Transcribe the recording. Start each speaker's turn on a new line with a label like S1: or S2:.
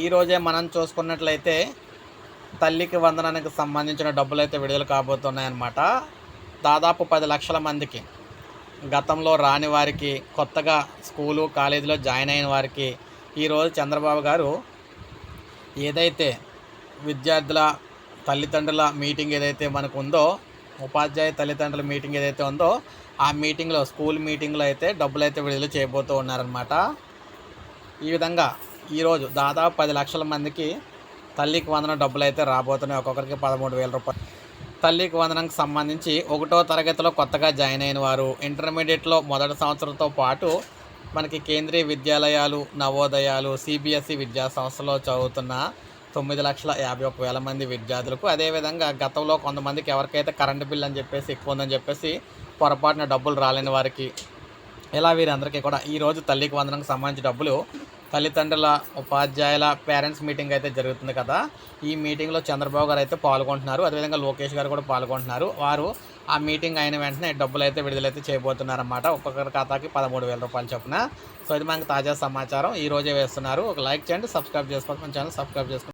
S1: ఈరోజే మనం చూసుకున్నట్లయితే తల్లికి వందనానికి సంబంధించిన డబ్బులు అయితే విడుదల కాబోతున్నాయన్నమాట. దాదాపు పది లక్షల మందికి గతంలో రాని వారికి కొత్తగా స్కూలు కాలేజీలో జాయిన్ అయిన వారికి ఈరోజు చంద్రబాబు గారు ఏదైతే విద్యార్థుల తల్లిదండ్రుల మీటింగ్ ఏదైతే మనకు ఉందో ఉపాధ్యాయ తల్లిదండ్రుల మీటింగ్ ఏదైతే ఉందో ఆ మీటింగ్లో స్కూల్ మీటింగ్లో అయితే డబ్బులు అయితే విడుదల చేయబోతూ ఉన్నారనమాట ఈ విధంగా ఈరోజు దాదాపు పది లక్షల మందికి తల్లికి వందనం డబ్బులు అయితే రాబోతున్నాయి. ఒక్కొక్కరికి పదమూడు వేల రూపాయలు. తల్లికి వందనంకి సంబంధించి ఒకటో తరగతిలో కొత్తగా జాయిన్ అయిన వారు ఇంటర్మీడియట్లో మొదటి సంవత్సరంతో పాటు మనకి కేంద్రీయ విద్యాలయాలు నవోదయాలు సిబిఎస్ఈ విద్యా సంస్థలో చదువుతున్న తొమ్మిది లక్షల యాభై ఒక వేల మంది విద్యార్థులకు అదేవిధంగా గతంలో కొంతమందికి ఎవరికైతే కరెంటు బిల్ అని చెప్పేసి ఎక్కువ ఉందని చెప్పేసి పొరపాటున డబ్బులు రాలేని వారికి ఇలా వీరందరికీ కూడా ఈరోజు తల్లికి వందనకు సంబంధించి డబ్బులు తల్లిదండ్రుల ఉపాధ్యాయుల పేరెంట్స్ మీటింగ్ అయితే జరుగుతుంది కదా. ఈ మీటింగ్లో చంద్రబాబు గారు అయితే పాల్గొంటున్నారు. అదేవిధంగా లోకేష్ గారు కూడా పాల్గొంటున్నారు. వారు ఆ మీటింగ్ అయిన వెంటనే డబ్బులు అయితే విడుదలైతే చేయబోతున్నారన్నమాట. ఒక్కొక్కరి ఖాతాకి పదమూడు వేల రూపాయలు చొప్పున. సో ఇది మనకి తాజా సమాచారం. ఈ రోజే వేస్తున్నారు. ఒక లైక్ చేయండి సబ్స్క్రైబ్ చేసుకోండి. మన ఛానల్ సబ్స్క్రైబ్ చేసుకోండి.